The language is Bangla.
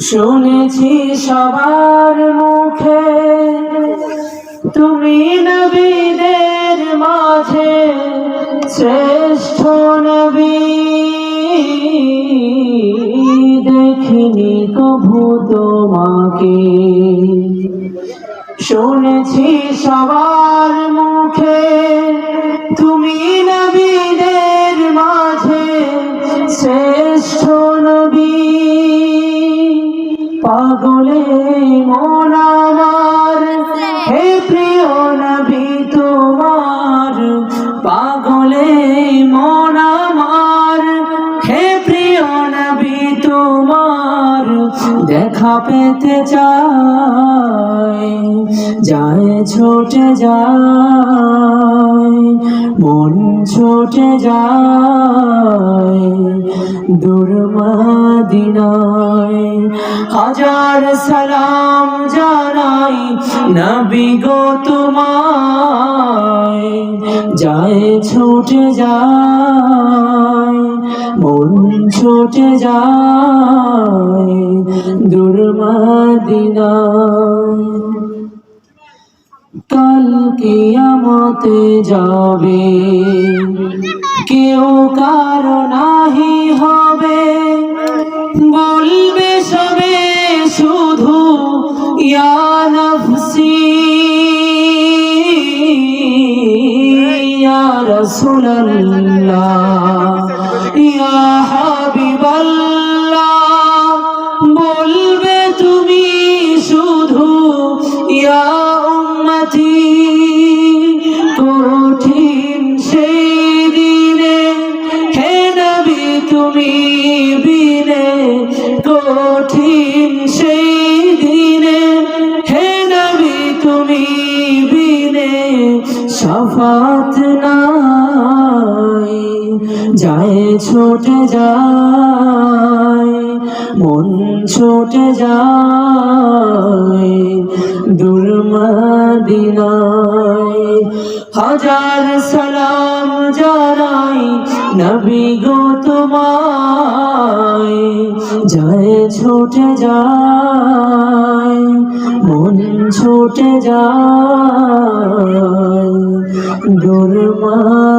শুনেছি সবার মুখে তুমি নবীদের মাঝে শ্রেষ্ঠ নবী। দেখিনি কভু তোমাকে। শুনেছি সবার মুখে পাগলে মন আমার। হে প্রিয় নবী, তোমার পাগলে মন আমার। হে প্রিয় নবী, তোমার দেখা পেতে চায় যায় ছোটে যায়, মন ছোটে যায়। দুর্মাদিনায় হাজার সালাম জানাই নবী গো তোমায়। যায় ছোটে যায়, মন ছোটে যায় দুর্মাদিনায় কাল কিয়ামতে যাবে, কেউ কারও ইয়া নফসি ইয়া রাসূলুল্লাহ ইয়া হাবিবাল্লাহ বলবে তুমি শুধু, ইয়া উম্মতি। কঠিন সেই দিনে হে নবী, তুমি বিনে কঠিন সেই সফাত নাই, যায় ছোটে যায়, মন ছোটে যায় দুর্মদিনায় হাজার সালাম জানাই নবী গো তোমায়, যায় ছোটে যায়। ছোটে যায় দুর্মদিনায়